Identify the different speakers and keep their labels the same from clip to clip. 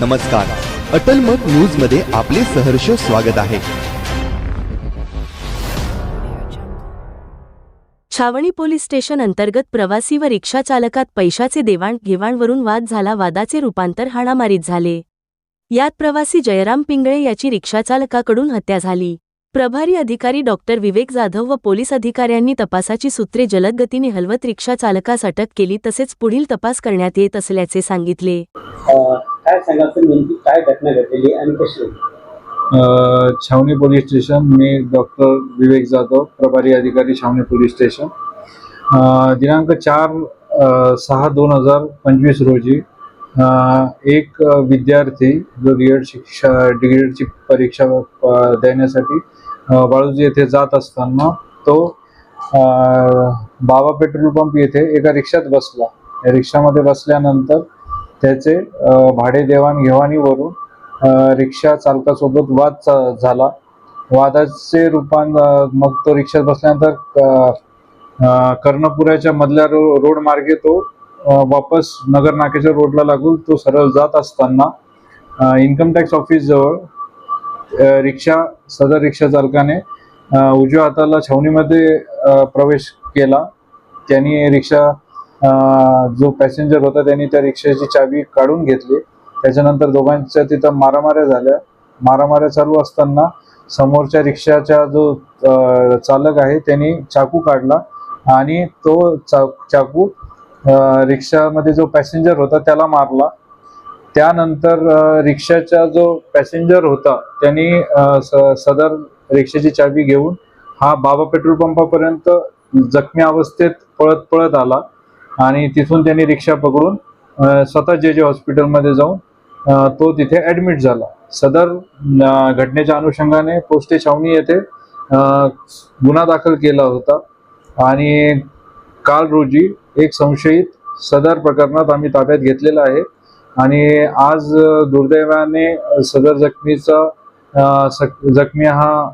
Speaker 1: नमस्कार. अटल मत न्यूजमध्ये आपले सहर्ष स्वागत आहे.
Speaker 2: छावणी पोलीस स्टेशन अंतर्गत प्रवासी व रिक्षा चालकात पैशाचे देवाणघेवाणवरून वाद झाला वादाचे रूपांतर हाणामारीत झाले. यात प्रवासी जयराम पिंगळे याची रिक्षाचालकाकडून हत्या झाली. प्रभारी अधिकारी डॉक्टर विवेक जाधव व पोलीस अधिकाऱ्यांनी तपासाची सूत्रे जलद गतीने हलवत रिक्षा चालकास अटक केली तसेच पुढील तपास करण्यात येत असल्याचे सांगितले.
Speaker 3: काय सांगायचं नेमकी काय घटना घडलेली आणि कशी
Speaker 4: छावणी पोलीस स्टेशन मी डॉक्टर विवेक जाधव प्रभारी अधिकारी छावणी पोलीस स्टेशन. दिनांक चार सहा दोन हजार पंचवीस रोजी एक विद्यार्थी जो डीएड शिक्षा डीएडची परीक्षा देण्यासाठी बाळूजी येथे जात असताना तो बाबा पेट्रोल पंप येथे एका रिक्षात बसला. या रिक्षामध्ये बसल्यानंतर त्याचे भाडे देवाणघेवाणीवरून रिक्षा चालकासोबत वाद चा- झाला. वादाचे रूपान मग तो रिक्षात बसल्यानंतर क- कर्णपुराच्या मधल्या रो रोड मार्गे तो वापस नगर नाक्याच्या रोडला लागून तो सरळ जात असताना इन्कम टॅक्स ऑफिस जवळ रिक्षा सदर रिक्षा चालकाने उजव्या हाताला छावणीमध्ये प्रवेश केला. त्यांनी रिक्षा जो पॅसेंजर होता त्यांनी त्या रिक्षाची चावी काढून घेतली. त्याच्यानंतर दोघांच्या तिथं मारामाऱ्या झाल्या. मारामाऱ्या चालू असताना समोरच्या रिक्षाचा जो चालक आहे त्यांनी चाकू काढला आणि तो चा चाकू रिक्षामध्ये जो पॅसेंजर होता त्याला मारला. त्यानंतर रिक्षाचा जो पॅसेंजर होता त्यांनी स- सदर रिक्षाची चावी घेऊन हा बाबा पेट्रोल पंपापर्यंत जखमी अवस्थेत पळत पळत आला. आणि तिथून त्यांनी रिक्षा पकडून स्वतः जे जे हॉस्पिटलमध्ये जाऊन तो तिथे ॲडमिट झाला. सदर घटनेच्या अनुषंगाने पोस्टे छावणी येथे गुन्हा दाखल केला होता. आणि काल रोजी एक संशयित सदर प्रकरणात आम्ही ताब्यात घेतलेला आहे. आणि आज दुर्दैवाने सदर जखमीचा सक- जखमी हा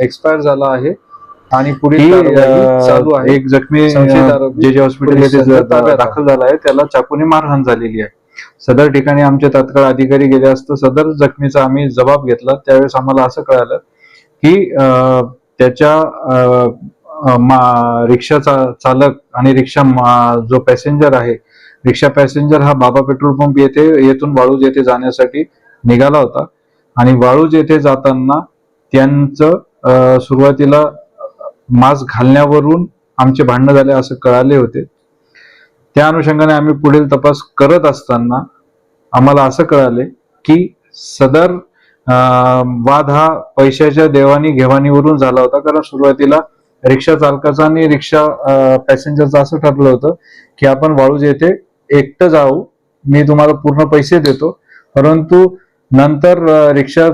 Speaker 4: एक्सपायर झाला आहे. आणि पुढील कारवाई चालू आहे. एक जखमी
Speaker 3: संशयित
Speaker 4: आरोपी जे जे हॉस्पिटल
Speaker 3: ताब्यात
Speaker 4: दाखल झाला आहे त्याला चाकूने मारहाण झालेली आहे. सदर ठिकाणी आमचे तात्काळ अधिकारी गेले असता सदर जखमीचा आम्ही जबाब घेतला. त्यावेळेस आम्हाला असं कळालं की अ, त्याच्या अ, अ, मा- रिक्षाचा चालक आणि रिक्षा मा- जो पॅसेंजर आहे रिक्षा पॅसेंजर हा बाबा पेट्रोल पंप येथे येथून वाळूज येथे जाण्यासाठी निघाला होता. आणि वाळूज येथे जाताना त्यांचं अ, सुरुवातीला मास्क घालण्यावरून आमचे भांडणं झाले असं कळाले होते. त्या अनुषंगाने आम्ही पुढील तपास करत असताना आम्हाला असं कळाले की सदर वाद हा पैशाच्या देवाणी घेवाणीवरून झाला होता. कारण सुरुवातीला रिक्षा चालकाचा आणि रिक्षा पॅसेंजरचं असं ठरलं होतं की आपण वाळूज येथे एकटं जाऊ मी तुम्हाला पूर्ण पैसे देतो. परंतु नंतर रिक्षा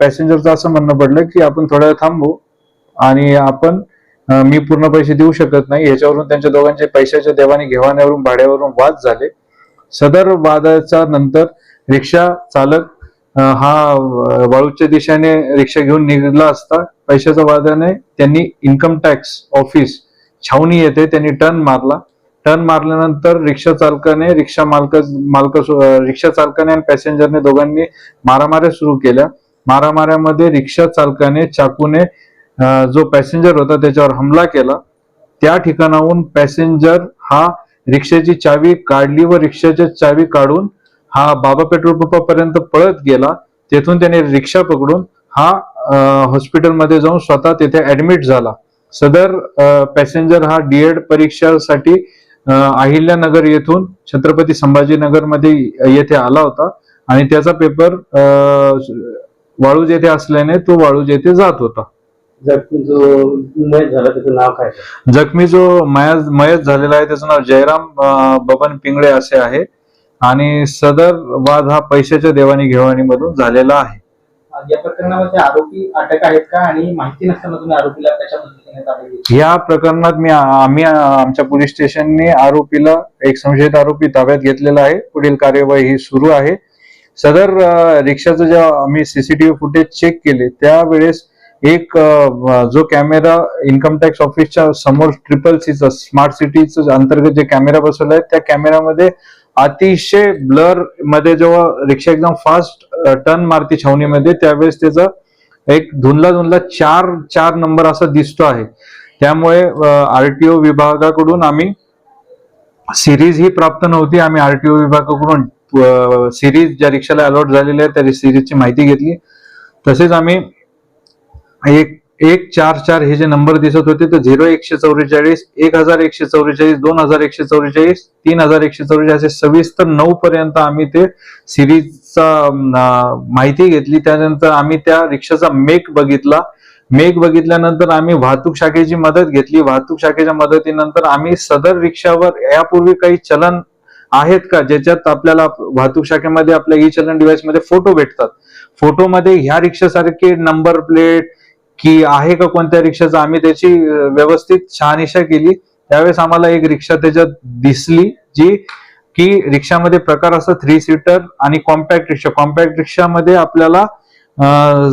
Speaker 4: पॅसेंजरचं असं म्हणणं पडलं की आपण थोड्या थांबू आणि आपण मी पूर्ण पैसे देऊ शकत नाही. याच्यावरून त्यांच्या दोघांचे पैशाच्या देवाणी घेवाण्यावरून भाड्यावरून वाद झाले. सदर वादाच्या नंतर रिक्षा चालक हा वाळूच्या दिशेने रिक्षा घेऊन निघला असता पैशाच्या वादाने त्यांनी इन्कम टॅक्स ऑफिस छावणी येथे त्यांनी टर्न मारला. टर्न मारल्यानंतर रिक्षा चालकाने रिक्षा मालक मालक रिक्षा चालकाने आणि पॅसेंजरने दोघांनी मारामाऱ्या सुरू केल्या. मारामाऱ्यामध्ये रिक्षा चालकाने चाकूने जो पॅसेंजर होता त्याच्यावर हमला केला. त्या ठिकाणाहून पॅसेंजर हा रिक्षाची चावी काढली व रिक्षाची चावी काढून हा बाबा पेट्रोल पंपापर्यंत पळत गेला. तेथून त्याने रिक्षा पकडून हा हॉस्पिटलमध्ये जाऊन स्वतः तेथे ऍडमिट झाला. सदर पॅसेंजर हा डीएड परीक्षासाठी अहिल्यानगर येथून छत्रपती संभाजीनगरमध्ये येथे आला होता आणि त्याचा पेपर वाळूज येथे असल्याने तो वाळूज येथे जात होता.
Speaker 3: जखमी जो मयत झाला त्याचं नाव काय?
Speaker 4: जखमी जो मयत मयत झालेला आहे त्याचं नाव जयराम बबन पिंगळे असे आहे. आणि सदर वाद हा पैशाच्या देवाणी घेवाणीमधून झालेला आहे.
Speaker 5: या प्रकरणामध्ये आरोपी अटक आहेत का? आणि माहिती नसताना तुम्ही आरोपीला कशा पद्धतीने ताब्यात घेतलं?
Speaker 4: या प्रकरणात मी आम्ही आमच्या पोलीस स्टेशनने आरोपीला एक संशयित आरोपी ताब्यात घेतलेला आहे. पुढील कार्यवाही ही सुरू आहे. सदर अं, रिक्षाचं जेव्हा आम्ही सीसीटीव्ही फुटेज चेक केले त्यावेळेस एक जो कॅमेरा इन्कम टॅक्स ऑफिसच्या समोर ट्रिपल सीचा स्मार्ट सिटीचं अंतर्गत जे कॅमेरा बसवला आहे त्या कॅमेऱ्यामध्ये अतिशय ब्लरमध्ये जेव्हा रिक्षा एकदम फास्ट टर्न मारती छावणीमध्ये त्यावेळेस त्याचं एक धुंदला धुंदला चार चार नंबर असा दिसतो आहे. त्यामुळे आरटीओ विभागाकडून आम्ही सिरीज ही प्राप्त नव्हती आम्ही आरटीओ विभागाकडून सिरीज ज्या रिक्षाला अलॉट झालेल्या आहे त्या सिरीजची माहिती घेतली. तसेच आम्ही एक एक चार चार हे जे नंबर दिसत होते तर झिरो एकशे चौवेचाळीस एक हजार एकशे चौवेचाळीस दोन हजार एकशे चौवेचाळीस तीन हजार एकशे चौवेचाळीस असे सविस्तर नऊ पर्यंत आम्ही ते सिरीजचा माहिती घेतली. त्यानंतर आम्ही त्या रिक्षाचा मेक बघितला. मेक बघितल्यानंतर आम्ही वाहतूक शाखेची मदत घेतली. वाहतूक शाखेच्या मदतीनंतर आम्ही सदर रिक्षावर यापूर्वी काही चलन आहेत का? ज्याच्यात आपल्याला वाहतूक शाखेमध्ये आपल्या ई चलन डिव्हाइसमध्ये फोटो भेटतात. फोटोमध्ये ह्या रिक्षासारखे नंबर प्लेट की आहे का कोणत्या रिक्षाचा? आम्ही त्याची व्यवस्थित शहानिशा केली. त्यावेळेस आम्हाला एक रिक्षा त्याच्यात दिसली जी की रिक्षामध्ये प्रकार असतात थ्री सीटर आणि कॉम्पॅक्ट रिक्षा. कॉम्पॅक्ट रिक्षामध्ये आपल्याला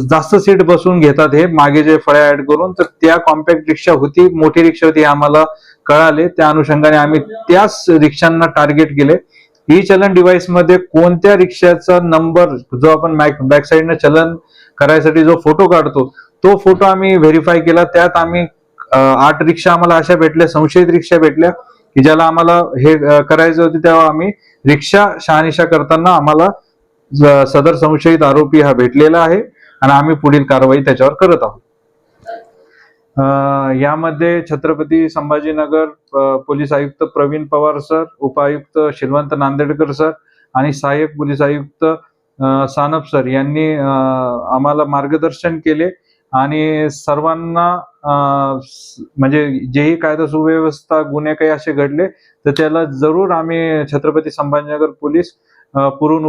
Speaker 4: जास्त सीट बसून घेतात हे. मागे जे फळ्या ऍड करून तर त्या कॉम्पॅक्ट रिक्षा होती मोठी रिक्षा होती हे आम्हाला कळाले. त्या अनुषंगाने आम्ही त्याच रिक्षांना टार्गेट केले. ई चलन डिव्हाइसमध्ये कोणत्या रिक्षाचा नंबर जो आपण बॅक साईडनं चलन करायसाठी जो फोटो काढतो तो फोटो आम्ही व्हेरीफाय केला. त्यात आम्ही आठ रिक्षा आम्हाला अशा भेटल्या संशयित रिक्षा भेटल्या की ज्याला आम्हाला हे करायचं होते तेव्हा आम्ही रिक्षा शहानिशा करताना आम्हाला सदर संशयित आरोपी हा भेटलेला आहे आणि आम्ही पुढील कारवाई त्याच्यावर करत आहोत. अं, यामध्ये छत्रपती संभाजीनगर पोलीस आयुक्त प्रवीण पवार सर उपायुक्त शिलवंत नांदेडकर सर आणि सहाय्यक पोलीस आयुक्त सानप सर यांनी आम्हाला मार्गदर्शन केले आणि सर्वांना म्हणजे जेही कायदा सुव्यवस्था गुन्हे काही असे घडले तर त्याला जरूर आम्ही छत्रपती संभाजीनगर पोलीस पुरून